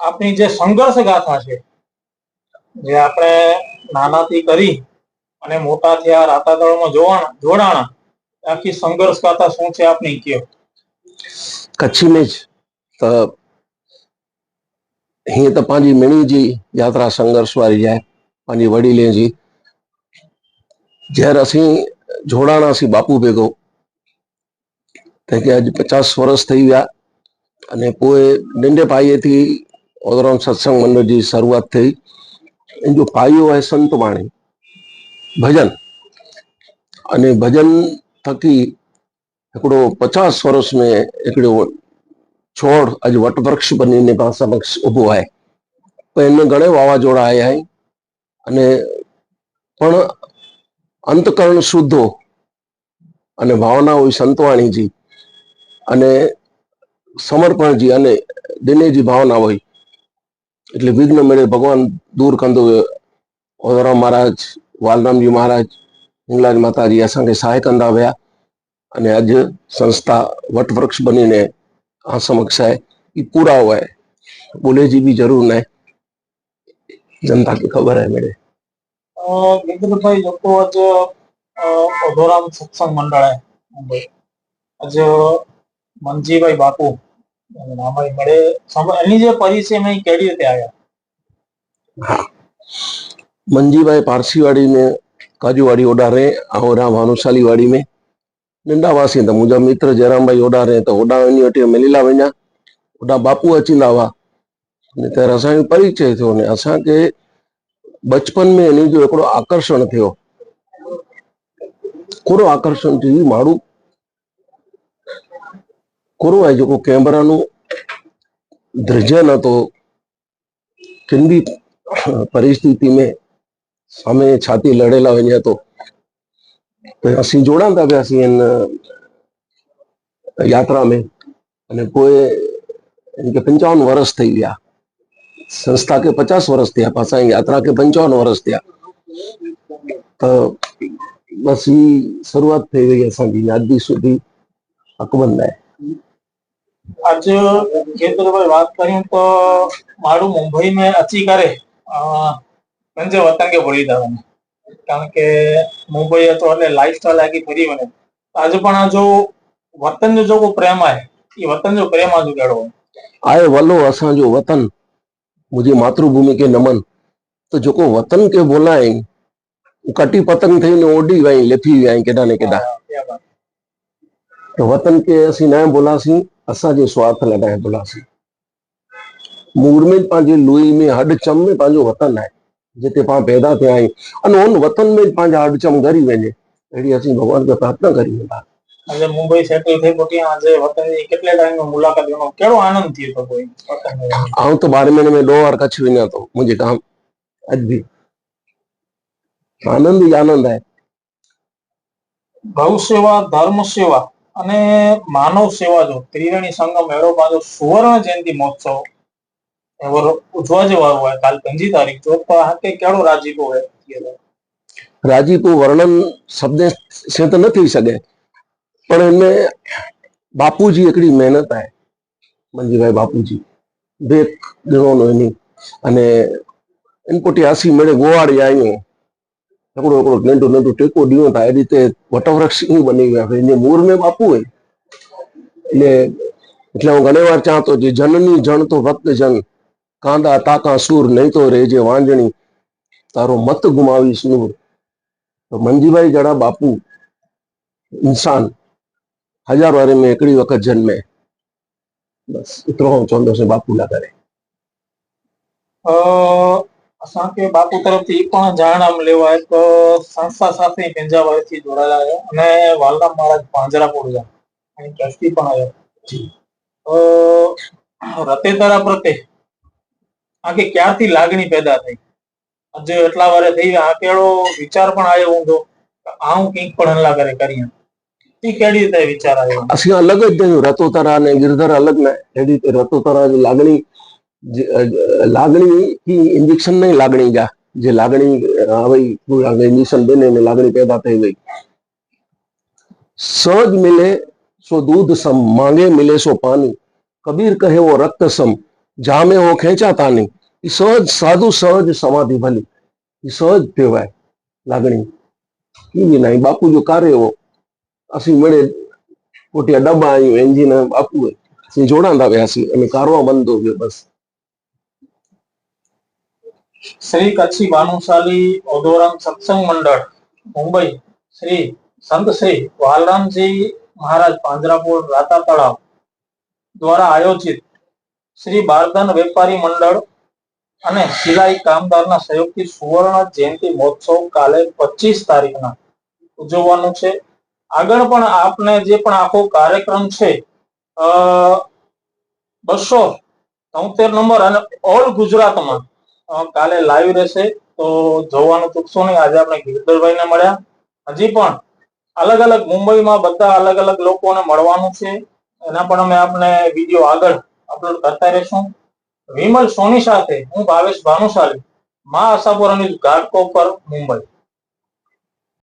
આપણી જે સંઘર્ષ ગાથા છે જે આપણે નાનાથી કરી અને મોટા થયા રાતાદળમાં જોવાના જોડાણા આખી સંઘર્ષ ગાથા શું છે આપની કયો કચ્છી મેં જ તો हीअं त पंहिंजी मिणी जी यात्रा संघर्ष वारी आहे पंहिंजी वडीले जी जंहिं असीं जोड़ाणासीं बापू बेगो तंहिंखे अॼु पचास वर्स थी विया अने पोइ नंढे पाईअ थी ઓદરોંગ સત્સંગ મંડળ જે શરૂઆત થઈ. જો પાયો હોય સંત વાણી ભજન. અને ભજન થકી હિकिड़ो પચાસ વર્ષ में हिकिड़ो છોડ અજ વટવૃક્ષ બનીને મારા સમક્ષ ઊભો आहे તો એમને ઘણે વાવાઝોડા આવ્યા અને પણ અંતકરણ શુદ્ધો. અને ભાવના હોય સંતવાણીજી. અને સમર્પણજી અને દિનેજી ભાવના હોય એટલે વિઘ્ન મેળે, ભગવાન દૂર કંદો ઓદરામ મહારાજ, વાલરામજી મહારાજ હિંગલાજ માતાજી અસાંखे સહાય કંદા વયા અને આજ સંસ્થા વટવૃક્ષ બનીને આ સમક્ષ છે એ પૂરા હોય બોલે જી બી જરૂર નહીં જનતા કે ખબર હે મેરે વિઘ્નભાઈ લોકો આજ ઓધોરામ સત્સંગ મંડળ હે મુંબઈ. આજ મનજીભાઈ બાપુ એનું નામ અહીં મળે સમ- એની જે પરિચય મેં કેવી રીતે આવ્યા मंजीबाई पारसीवाड़ी में काजूवाड़ी ओॾा रहे ऐं होॾां भानुशाली वाड़ी में नंढा हुआसीं त मुंहिंजा मित्र जयराम भाई ओॾा रहे त होॾां वञी वठी मिली ला वञा होॾां बापू अचींदा हुआ ने त असांजो परिचय थियो ने असांखे बचपन में इन जो हिकिड़ो आकर्षण थियो कोरो आकर्षण थी माण्हू కురువాయకు కెమెరాను దృజనతో కింది પરિસ્થિતિમાં સામે છાતી લડેલા હોય તો ਅਸੀਂ જોડાતા હતા ਅਸੀਂ એન યાત્રામાં અને કોઈ इनके પંચાવન વર્ષ થઈ ગયા. સંસ્થા કે પચાસ વર્ષ થયા પાછા યાત્રા કે પંચાવન વર્ષ થયા. તો બસ એ શરૂઆત થઈ ગઈ અસાંજી આજ સુધી. હકબંધાય आज खेतों पर बात करें तो मारू मुंबई में अच्छी करे मुझे वतन के बोली था કારણ કે મુંબઈ હતો એટલે લાઈફસ્ટાઈલ આખી ફરી મને. આજે પણ આ જો વતન જો કો પ્રેમ આય એ વતન જો પ્रेम आज उगाड़ो आए वलो असा जो वतन मुझे मातृभूमि के नमन તો જોકો વતન કે બોલાય કટી પતંગ થઈને ઓડી વાય લેફી વાય કેડા. ને કેડા वतन खे असीं न भुलासीं असांजे स्वार्थ लाइ न भुलासीं मूर में पंहिंजे लुई में हॾ चम में पंहिंजो वतन आहे जिते पाण पैदा थिया आहियूं अने हुन वतन में पंहिंजा हॾ चम घरी वञे अहिड़ी असीं भॻवान खे प्रार्थना करी वेंदा આજે મુંબઈ સેટલ થઈ પોટી આજે વતનની કેટલા ટાઈમ મુલાકાત લેનો કેડો આનંદ થયો તો કોઈ હું તો 12 મહિને મેં દો વાર કચ્છ વિના તો મુજે કામ આજ ભી આનંદ આનંદ હે ગૌ સેવા ધર્મ સેવા અને માનવ સેવા જો, ત્રિવેણી સંગમ એવરોપા જો સુવર્ણ જયંતિ મહોત્સવ એવો ઉજવા જવાનો હોય. કાલ પંજી તારીખ ચોક પર હાકે કેળો રાજીપો હોય. રાજીપો વર્ણન શબ્દ સે તો ન થઈ શકે. પણ એમને બાપુજી એકડી મહેનત આય, મંજીભાઈ બાપુજી. બે ગણોનો એની. અને એન કોટી આસી મેળે ગોવાળી આવ્યું એકડો એકડો નેટું નેટું ટેકો દીવો થાય એ રીતે વટવૃક્ષ બની ગયા છે. જે મૂળને બાપુ હોય એટલે એટલે હું ઘણી વાર ચાહતો જે જનની જણ તો ભક્ત જન. કાંદા, તાકા, સૂર નહીં તો રે જે વાંજણી. તારો મત ગુમાવી નૂર. તો મંજીભાઈ જડા બાપુ, ઇન્સાન. હજાર વારે મેં એકડી વખત જન્મે. બસ ઇતરો હું ચાહતો છે બાપુ ના કરે અસાंखे બાપુ તરફથી પણ જાણ આમ લેવાય તો સંસ્થા સાથે પંજા થી જોડાયેલા છે. અને વાલરામ મહારાજ પાંજરાપોળ છે. અહીં ટ્રસ્ટી પણ આવ્યો રતેતરા પ્રત્યે આખી ક્યારથી લાગણી પેદા થઈ? આજે એટલા વારે થઈ આ કેળો વિચાર પણ આવ્યો ઊંધો આવું કંઈક પણ હલ્લા કરે કરીએ. એ કેવી રીતે વિચાર આવ્યો? અલગ જ થયું રતોતરા અને ગિરધર અલગ ને. એવી રીતે રતોતરા લાગણી લાગણીથી ઇન્જેક્શન નહીં લાગણી જા. જે લાગણી હવે ઇન્જેક્શન દે ને લાગણી પેદા થઈ ગઈ. સહજ મિલે સો દૂધ સમ, માંગે મિલે સો પાણી કબીર કહે વો રક્ત સમ, જામે હો ખેંચાતા નહીં એ સહજ સાધુ સહજ સમાધિ ભલી. એ સહજ કહેવાય લાગણી. કેવી નહીં, બાપુ જો કાર્ય એવો અસી મળે પોટિયા ડબ્બા આવ્યું એન્જિન બાપુ જોડાણ વ્યાસી અને કારવા બંધો ગયો બસ. શ્રી કચ્છી ભાનુશાલી ઓધોરામ સત્સંગ મંડળ, મુંબઈ. શ્રી સંત શ્રી વાલરામજી મહારાજ પાંજરાપોળ રાતા તળાવ દ્વારા આયોજિત શ્રી બારદાન વેપારી મંડળ અને સિલાઈ કામદારના સહયોગથી સુવર્ણ જયંતિ મહોત્સવ કાલે પચીસ તારીખના ઉજવવાનું છે. આગળ પણ આપને જે પણ આખો કાર્યક્રમ છે બસો તોતેર નંબર અને ઓલ ગુજરાતમાં કાલે લાઈવ રહેશે. તો જોવાનું ચૂકશો નહીં. આજે આપણે ગિરધરભાઈને મળ્યા. હજી પણ અલગ અલગ મુંબઈમાં બધા અલગ અલગ લોકોને મળવાનું છે. એના પણ અમે આપને વીડિયો આગળ અપલોડ કરતા રહીશું. વિમલ સોની સાથે હું ભાવેશ ભાનુશાલી, મા આશાપુરા ઘાટકો પર મુંબઈ.